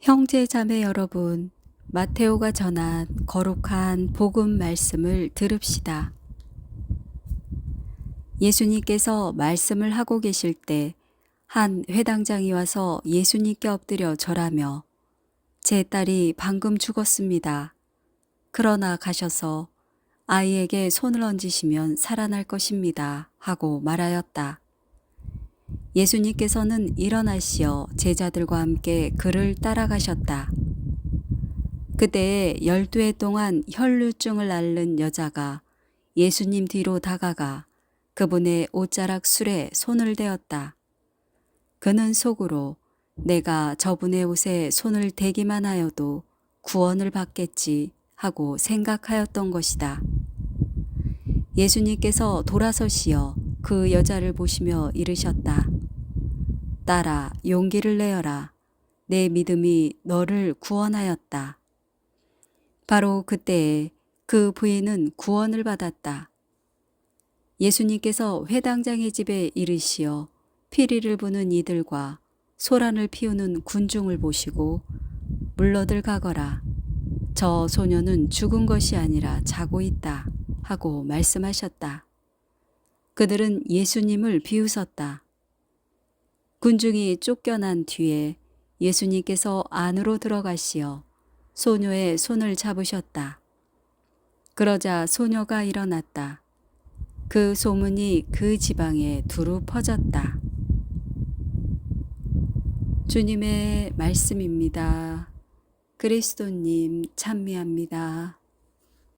형제 자매 여러분, 마테오가 전한 거룩한 복음 말씀을 들읍시다. 예수님께서 말씀을 하고 계실 때 한 회당장이 와서 예수님께 엎드려 절하며 제 딸이 방금 죽었습니다. 그러나 가셔서 아이에게 손을 얹으시면 살아날 것입니다. 하고 말하였다. 예수님께서는 일어나시어 제자들과 함께 그를 따라가셨다. 그때에 열두 해 동안 혈루증을 앓는 여자가 예수님 뒤로 다가가 그분의 옷자락 술에 손을 대었다. 그는 속으로 내가 저분의 옷에 손을 대기만 하여도 구원을 받겠지 하고 생각하였던 것이다. 예수님께서 돌아서시어 그 여자를 보시며 이르셨다. 딸아, 용기를 내어라. 내 믿음이 너를 구원하였다. 바로 그때에 그 부인은 구원을 받았다. 예수님께서 회당장의 집에 이르시어 피리를 부는 이들과 소란을 피우는 군중을 보시고 물러들 가거라. 저 소녀는 죽은 것이 아니라 자고 있다. 하고 말씀하셨다. 그들은 예수님을 비웃었다. 군중이 쫓겨난 뒤에 예수님께서 안으로 들어가시어 소녀의 손을 잡으셨다. 그러자 소녀가 일어났다. 그 소문이 그 지방에 두루 퍼졌다. 주님의 말씀입니다. 그리스도님 찬미합니다.